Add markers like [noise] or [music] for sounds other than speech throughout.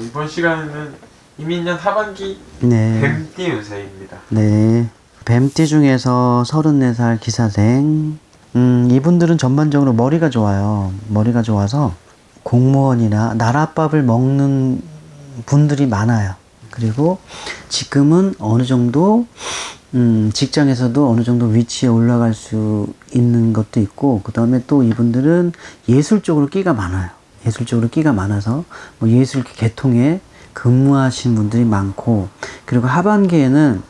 이번 시간에는 이민년 하반기 네. 뱀띠 운세입니다. 네. 뱀띠 중에서 34살 기사생. 음, 이분들은 전반적으로 머리가 좋아요. 머리가 좋아서 공무원이나 나라밥을 먹는 분들이 많아요. 그리고 지금은 어느 정도 음, 직장에서도 어느 정도 위치에 올라갈 수 있는 것도 있고, 그 다음에 또 이분들은 예술 쪽으로 끼가 많아요. 예술 쪽으로 끼가 많아서, 뭐 예술 계통에 근무하신 분들이 많고, 그리고 하반기에는,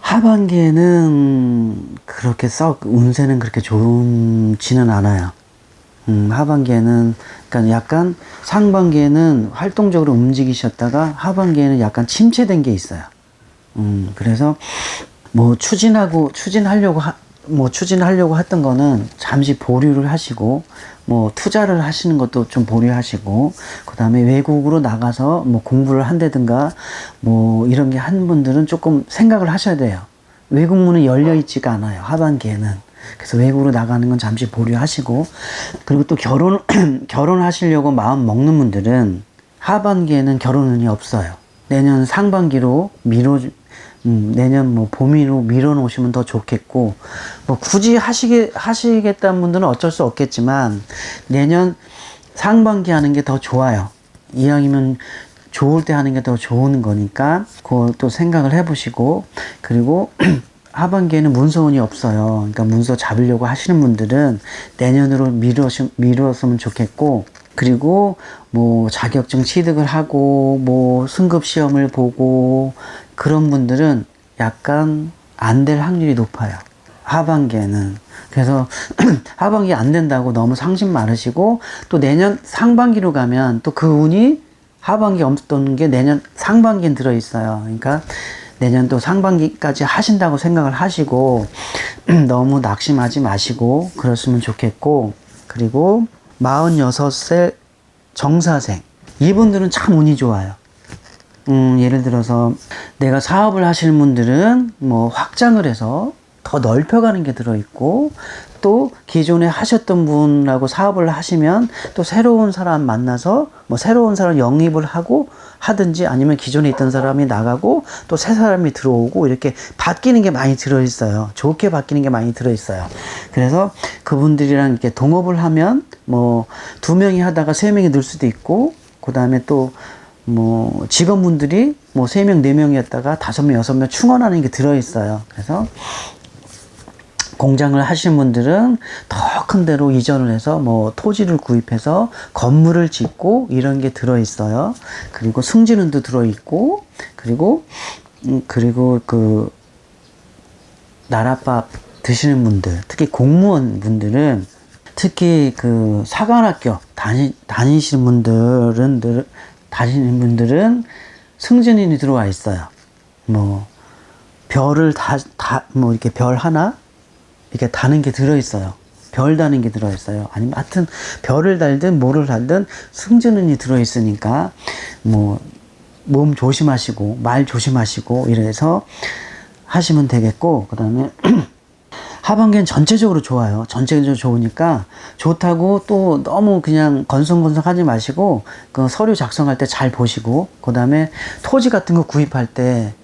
하반기에는 그렇게 썩 운세는 그렇게 좋지는 않아요. 음, 하반기에는, 그러니까 약간 상반기에는 활동적으로 움직이셨다가 하반기에는 약간 침체된 게 있어요. 음, 그래서 뭐 추진하고 추진하려고 하, 뭐 추진하려고 했던 거는 잠시 보류를 하시고 뭐 투자를 하시는 것도 좀 보류하시고 그다음에 외국으로 나가서 뭐 공부를 한다든가 뭐 이런 게 한 분들은 조금 생각을 하셔야 돼요. 외국 문은 열려 있지가 않아요. 하반기에는. 그래서 외국으로 나가는 건 잠시 보류하시고 그리고 또 결혼 [clears throat] 결혼하시려고 마음 먹는 분들은 하반기에는 결혼 운이 없어요. 내년 상반기로 미뤄 음, 내년 뭐 봄으로 밀어 놓으시면 더 좋겠고 뭐 굳이 하시게 하시겠다는 분들은 어쩔 수 없겠지만 내년 상반기 하는 게 더 좋아요. 이왕이면 좋을 때 하는 게 더 좋은 거니까 그것도 생각을 해보시고 그리고 [clears throat] 하반기에는 문서운이 없어요. 그러니까 문서 잡으려고 하시는 분들은 내년으로 미루시 미뤘으면 좋겠고 그리고 뭐 자격증 취득을 하고 뭐 승급 시험을 보고 그런 분들은 약간 안 될 확률이 높아요. 하반기에는. 그래서 [clears throat] 하반기 안 된다고 너무 상심 많으시고 또 내년 상반기로 가면 또 그 운이 하반기 없던 게 내년 상반기엔 들어 있어요. 그러니까 내년 또 상반기까지 하신다고 생각을 하시고 [clears throat] 너무 낙심하지 마시고 그랬으면 좋겠고 그리고 46세 정사생 이분들은 참 운이 좋아요. 음, 예를 들어서 내가 사업을 하시는 분들은 뭐 확장을 해서 더 넓혀가는 게 들어있고 또 기존에 하셨던 분하고 사업을 하시면 또 새로운 사람 만나서 뭐 새로운 사람 영입을 하고 하든지 아니면 기존에 있던 사람이 나가고 또 새 사람이 들어오고 이렇게 바뀌는 게 많이 들어있어요. 좋게 바뀌는 게 많이 들어있어요. 그래서 그분들이랑 이렇게 동업을 하면 뭐 두 명이 하다가 세 명이 늘 수도 있고 그 다음에 또 뭐 직원분들이 뭐 세 명, 네 명이었다가 다섯 명, 여섯 명 충원하는 게 들어있어요. 그래서 공장을 하시는 분들은 더 큰 데로 이전을 해서 뭐 토지를 구입해서 건물을 짓고 이런 게 들어 있어요. 그리고 승진운도 들어 있고 그리고 음, 그리고 그 나라밥 드시는 분들, 특히 공무원 분들은 특히 그 사관학교 다니, 다니시는 분들은 늘, 다니는 분들은 승진운이 들어와 있어요. 뭐 별을 다 다 뭐 이렇게 별 하나 이렇게 다는 게 들어 있어요. 별 다는 게 들어 있어요. 아니면 하여튼 별을 달든 뭐를 달든 승진운이 들어 있으니까 뭐 몸 조심하시고 말 조심하시고 이래서 하시면 되겠고 그 다음에 [clears throat] 하반기는 전체적으로 좋아요. 전체적으로 좋으니까 좋다고 또 너무 그냥 건성건성 하지 마시고 그 서류 작성할 때 잘 보시고 그 다음에 토지 같은 거 구입할 때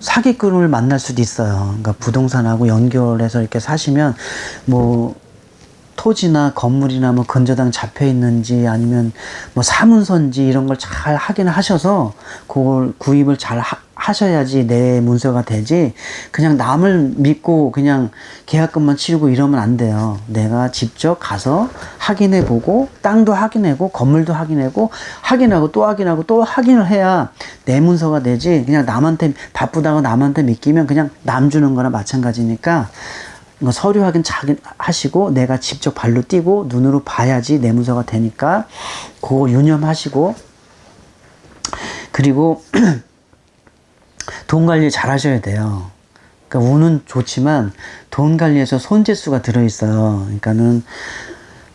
사기꾼을 만날 수도 있어요. 그러니까 부동산하고 연결해서 이렇게 사시면 뭐 토지나 건물이나 뭐 근저당 잡혀 있는지 아니면 뭐 사문서인지 이런 걸 잘 확인을 하셔서 그걸 구입을 잘 하, 하셔야지 내 문서가 되지 그냥 남을 믿고 그냥 계약금만 치르고 이러면 안 돼요. 내가 직접 가서 확인해 보고 땅도 확인하고 건물도 확인하고 확인하고 또 확인하고 또 확인을 해야 내 문서가 되지 그냥 남한테 바쁘다고 남한테 맡기면 그냥 남 주는 거나 마찬가지니까 뭐 서류 확인 잘 하시고 내가 직접 발로 뛰고 눈으로 봐야지 내 문서가 되니까 그거 유념하시고 그리고 [clears throat] 돈 관리 잘 하셔야 돼요. 그러니까 운은 좋지만 돈 관리에서 손재수가 들어있어요. 그러니까는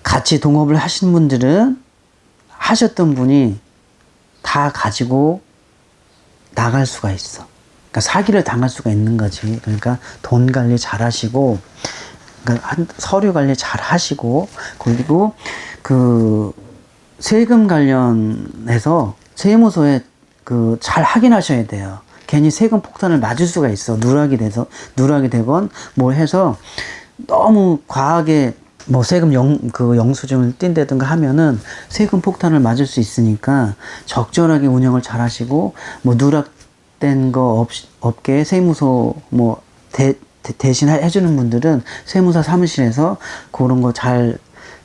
같이 동업을 하신 분들은 하셨던 분이 다 가지고 나갈 수가 있어. 그러니까 사기를 당할 수가 있는 거지. 그러니까 돈 관리 잘 하시고, 그러니까 한- 서류 관리 잘 하시고, 그리고 그 세금 관련해서 세무서에 그 잘 확인하셔야 돼요. 괜히 세금 폭탄을 맞을 수가 있어. 누락이 돼서 누락이 되건 뭘 해서 너무 과하게 뭐 세금 영, 그 영수증을 띈다든가 하면은 세금 폭탄을 맞을 수 있으니까 적절하게 운영을 잘 하시고 뭐 누락된 거 없, 없게 세무서 뭐 대, 대- 대신 해- 해주는 분들은 세무사 사무실에서 그런 거 잘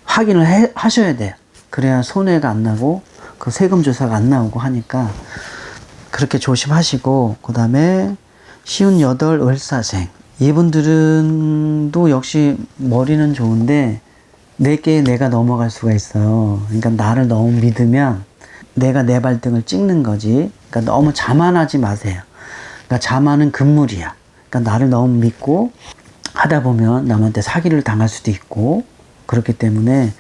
확인을 해, 하셔야 돼요. 그래야 손해가 안 나고 그 세금 조사가 안 나오고 하니까 그렇게 조심하시고 그 다음에 쉬운 여덟 을사생 이분들은도 역시 머리는 좋은데 내게 내가 넘어갈 수가 있어요. 그러니까 나를 너무 믿으면 내가 내 발등을 찍는 거지. 그러니까 너무 자만하지 마세요. 그러니까 자만은 금물이야. 그러니까 나를 너무 믿고 하다 보면 남한테 사기를 당할 수도 있고 그렇기 때문에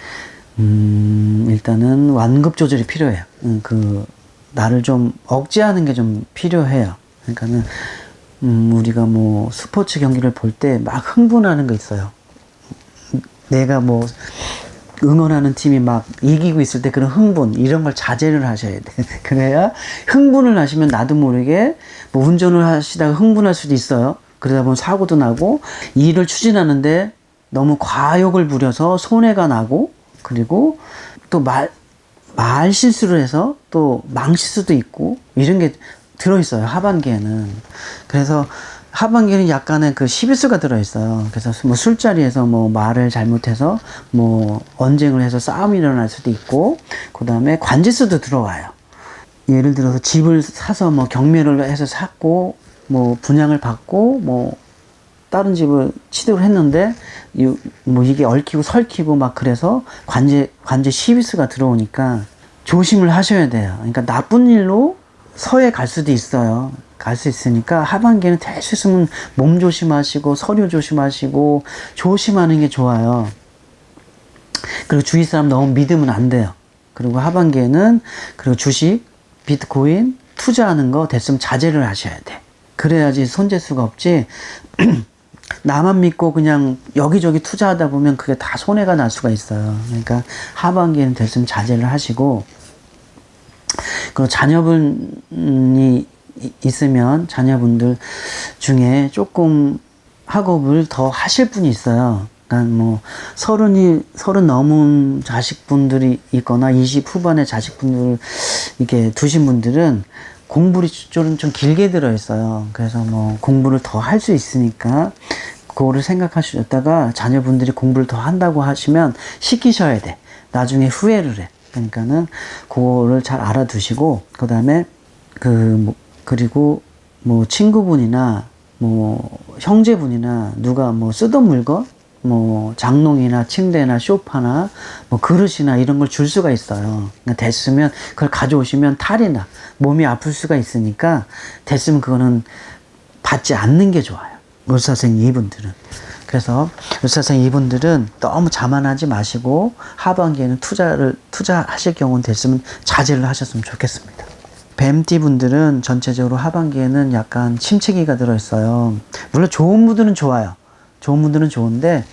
음, 일단은 완급 조절이 필요해요. 음, 그 나를 좀 억제하는 게 좀 필요해요. 그러니까는 음, 우리가 뭐 스포츠 경기를 볼 때 막 흥분하는 거 있어요. 내가 뭐 응원하는 팀이 막 이기고 있을 때 그런 흥분 이런 걸 자제를 하셔야 돼. [laughs] 그래야 흥분을 하시면 나도 모르게 뭐 운전을 하시다가 흥분할 수도 있어요. 그러다 보면 사고도 나고 일을 추진하는데 너무 과욕을 부려서 손해가 나고 그리고 또 말 말 실수를 해서 또 망실수도 있고 이런 게 들어있어요 하반기에는. 그래서 하반기에는 약간의 그 시비수가 들어있어요. 그래서 뭐 술자리에서 뭐 말을 잘못해서 뭐 언쟁을 해서 싸움이 일어날 수도 있고 그 다음에 관제수도 들어와요. 예를 들어서 집을 사서 뭐 경매를 해서 샀고 뭐 분양을 받고 뭐 다른 집을 취득을 했는데 이, 뭐 이게 얽히고 설키고 막 그래서 관제 관제 시비수가 들어오니까 조심을 하셔야 돼요. 그러니까 나쁜 일로 서에 갈 수도 있어요. 갈 수 있으니까 하반기에는 될 수 있으면 몸 조심하시고 서류 조심하시고 조심하는 게 좋아요. 그리고 주위 사람 너무 믿으면 안 돼요. 그리고 하반기에는 그리고 주식, 비트코인 투자하는 거 됐으면 자제를 하셔야 돼. 그래야지 손재수가 없지. [clears throat] 나만 믿고 그냥 여기저기 투자하다 보면 그게 다 손해가 날 수가 있어요. 그러니까 하반기에는 됐으면 자제를 하시고 그리고 자녀분이 이- 있으면 자녀분들 중에 조금 학업을 더 하실 분이 있어요. 그러니까 뭐 서른이 서른 넘은 자식분들이 있거나 20 후반의 자식분들 이렇게 두신 분들은 공부를 좀, 좀 길게 들어 있어요. 그래서 뭐 공부를 더 할 수 있으니까 그거를 생각하셨다가 자녀분들이 공부를 더 한다고 하시면 시키셔야 돼. 나중에 후회를 해. 그러니까는 그거를 잘 알아두시고 그다음에 그 뭐, 그리고 뭐 친구분이나 뭐 형제분이나 누가 뭐 쓰던 물건 뭐 장롱이나 침대나 소파나 뭐 그릇이나 이런 걸 줄 수가 있어요. 그러니까 됐으면 그걸 가져오시면 탈이나 몸이 아플 수가 있으니까 됐으면 그거는 받지 않는 게 좋아요. 의사생 이분들은. 그래서 의사생 이분들은 너무 자만하지 마시고 하반기에는 투자를 투자하실 경우는 됐으면 자제를 하셨으면 좋겠습니다. 뱀띠 분들은 전체적으로 하반기에는 약간 침체기가 들어있어요. 물론 좋은 분들은 좋아요. 좋은 분들은 좋은데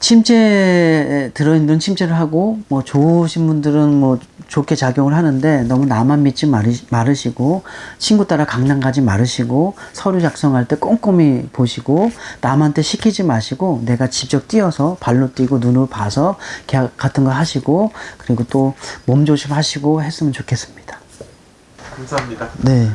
침체에 들어있는 침체를 하고 뭐 좋으신 분들은 뭐 좋게 작용을 하는데 너무 나만 믿지 마르- 마르 시고 친구 따라 강남 가지 마르시고 서류 작성할 때 꼼꼼히 보시고 남한테 시키지 마시고 내가 직접 뛰어서 발로 뛰고 눈으로 봐서 계약 같은 거 하시고 그리고 또 몸 조심하시고 했으면 좋겠습니다. 감사합니다. 네.